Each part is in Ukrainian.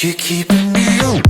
You're keeping me up.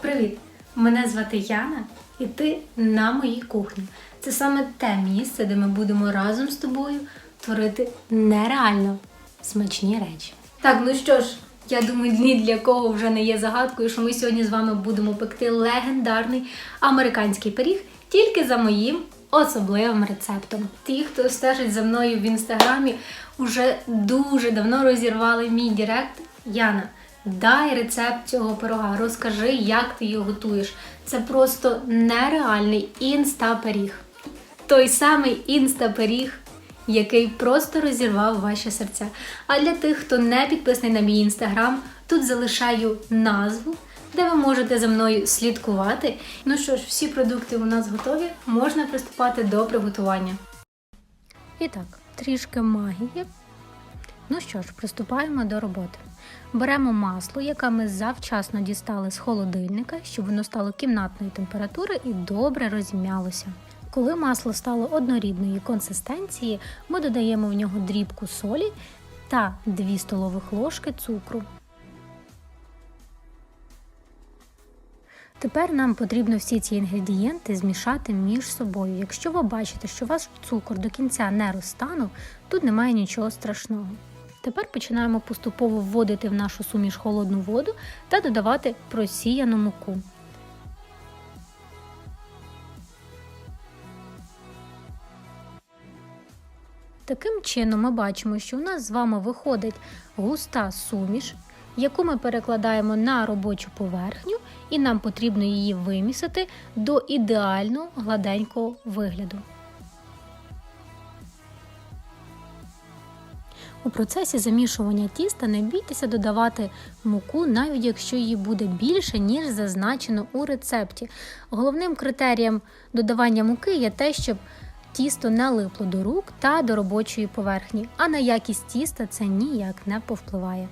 Привіт! Мене звати Яна, і ти на моїй кухні. Це саме те місце, де ми будемо разом з тобою творити нереально смачні речі. Так, ну що ж, я думаю, ні для кого вже не є загадкою, що ми сьогодні з вами будемо пекти легендарний американський пиріг тільки за моїм особливим рецептом. Ті, хто стежить за мною в інстаграмі, уже дуже давно розірвали мій директ. Яна, дай рецепт цього пирога, розкажи, як ти його готуєш. Це просто нереальний інста-пиріг. Той самий інста-пиріг, який просто розірвав ваші серця. А для тих, хто не підписаний на мій інстаграм, тут залишаю назву, де ви можете за мною слідкувати. Ну що ж, всі продукти у нас готові, можна приступати до приготування. І так, трішки магії. Ну що ж, приступаємо до роботи. Беремо масло, яке ми завчасно дістали з холодильника, щоб воно стало кімнатної температури і добре розім'ялося. Коли масло стало однорідної консистенції, ми додаємо в нього дрібку солі та 2 столових ложки цукру. Тепер нам потрібно всі ці інгредієнти змішати між собою. Якщо ви бачите, що ваш цукор до кінця не розтанув, тут немає нічого страшного. Тепер починаємо поступово вводити в нашу суміш холодну воду та додавати просіяну муку. Таким чином ми бачимо, що у нас з вами виходить густа суміш, яку ми перекладаємо на робочу поверхню, і нам потрібно її вимісити до ідеально гладенького вигляду. У процесі замішування тіста не бійтеся додавати муку, навіть якщо її буде більше, ніж зазначено у рецепті. Головним критерієм додавання муки є те, щоб тісто не липло до рук та до робочої поверхні, а на якість тіста це ніяк не повпливає.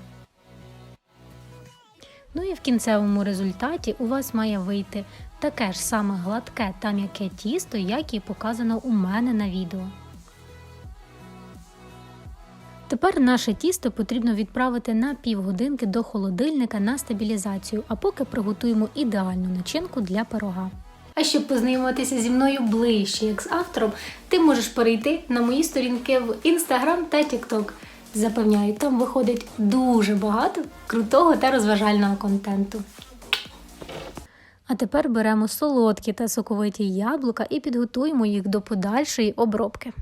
Ну і в кінцевому результаті у вас має вийти таке ж саме гладке та м'яке тісто, як і показано у мене на відео. Тепер наше тісто потрібно відправити на півгодинки до холодильника на стабілізацію, а поки приготуємо ідеальну начинку для пирога. А щоб познайомитися зі мною ближче, як з автором, ти можеш перейти на мої сторінки в Instagram та TikTok. Запевняю, там виходить дуже багато крутого та розважального контенту. А тепер беремо солодкі та соковиті яблука і підготуємо їх до подальшої обробки.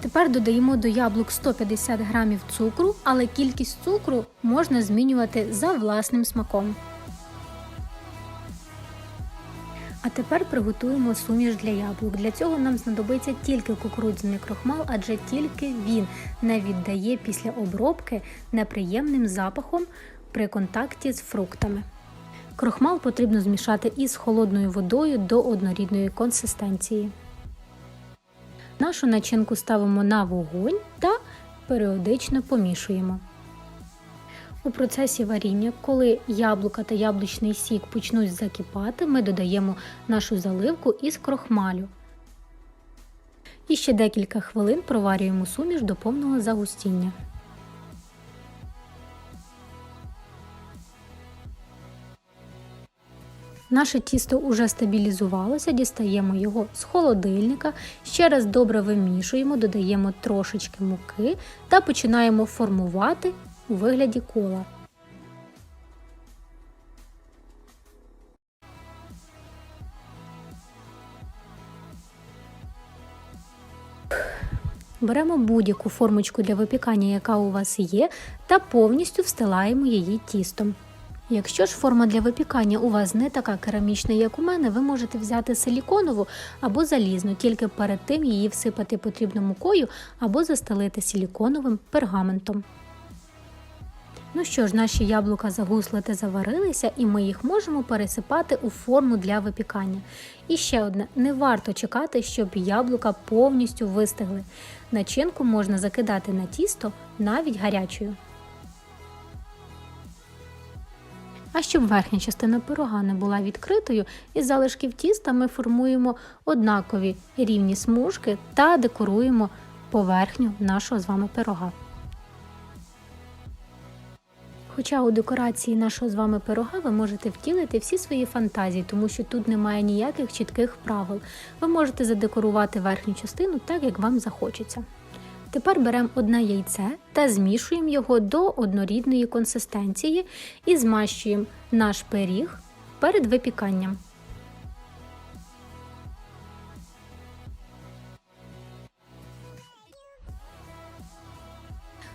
Тепер додаємо до яблук 150 г цукру, але кількість цукру можна змінювати за власним смаком. А тепер приготуємо суміш для яблук. Для цього нам знадобиться тільки кукурудзяний крохмал, адже тільки він не віддає після обробки неприємним запахом при контакті з фруктами. Крохмал потрібно змішати із холодною водою до однорідної консистенції. Нашу начинку ставимо на вогонь та періодично помішуємо. У процесі варіння, коли яблука та яблучний сік почнуть закипати, ми додаємо нашу заливку із крохмалю. І ще декілька хвилин проварюємо суміш до повного загустіння. Наше тісто уже стабілізувалося, дістаємо його з холодильника, ще раз добре вимішуємо, додаємо трошечки муки та починаємо формувати у вигляді кола. Беремо будь-яку формочку для випікання, яка у вас є, та повністю встилаємо її тістом. Якщо ж форма для випікання у вас не така керамічна, як у мене, ви можете взяти силіконову або залізну, тільки перед тим її всипати потрібно мукою або застелити силіконовим пергаментом. Ну що ж, наші яблука загусли та заварилися, і ми їх можемо пересипати у форму для випікання. І ще одне: не варто чекати, щоб яблука повністю вистигли. Начинку можна закидати на тісто навіть гарячою. А щоб верхня частина пирога не була відкритою, із залишків тіста ми формуємо однакові рівні смужки та декоруємо поверхню нашого з вами пирога. Хоча у декорації нашого з вами пирога ви можете втілити всі свої фантазії, тому що тут немає ніяких чітких правил. Ви можете задекорувати верхню частину так, як вам захочеться. Тепер беремо одне яйце та змішуємо його до однорідної консистенції і змащуємо наш пиріг перед випіканням.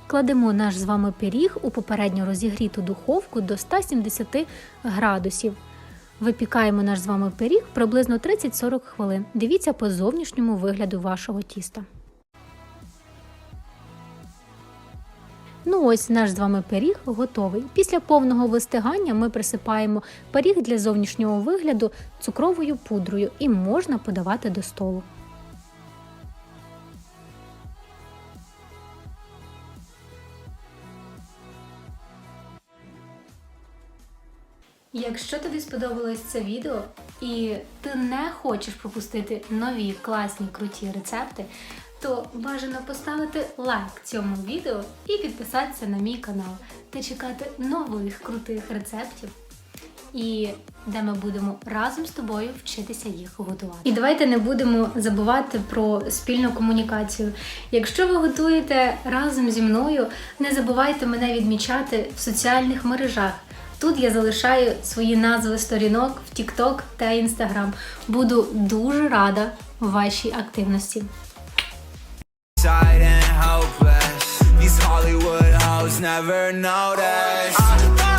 Кладемо наш з вами пиріг у попередньо розігріту духовку до 170 градусів. Випікаємо наш з вами пиріг приблизно 30-40 хвилин. Дивіться по зовнішньому вигляду вашого тіста. Ну ось наш з вами пиріг готовий. Після повного вистигання ми присипаємо пиріг для зовнішнього вигляду цукровою пудрою і можна подавати до столу. Якщо тобі сподобалось це відео і ти не хочеш пропустити нові класні круті рецепти, то бажано поставити лайк цьому відео і підписатися на мій канал та чекати нових крутих рецептів. І де ми будемо разом з тобою вчитися їх готувати. І давайте не будемо забувати про спільну комунікацію. Якщо ви готуєте разом зі мною, не забувайте мене відмічати в соціальних мережах. Тут я залишаю свої назви сторінок в TikTok та Instagram. Буду дуже рада вашій активності. These Hollywood hoes never notice.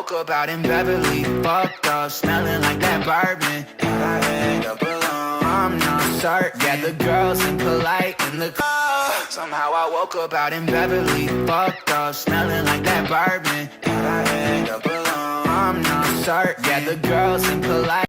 Woke up out in Beverly, fucked up, smelling like that bourbon. And I end up alone. I'm not certain. Yeah, the girls seem polite in the car. Somehow I woke up out in Beverly, fucked up, smelling like that bourbon. And I end up alone. I'm not certain. Yeah, the girls seem polite.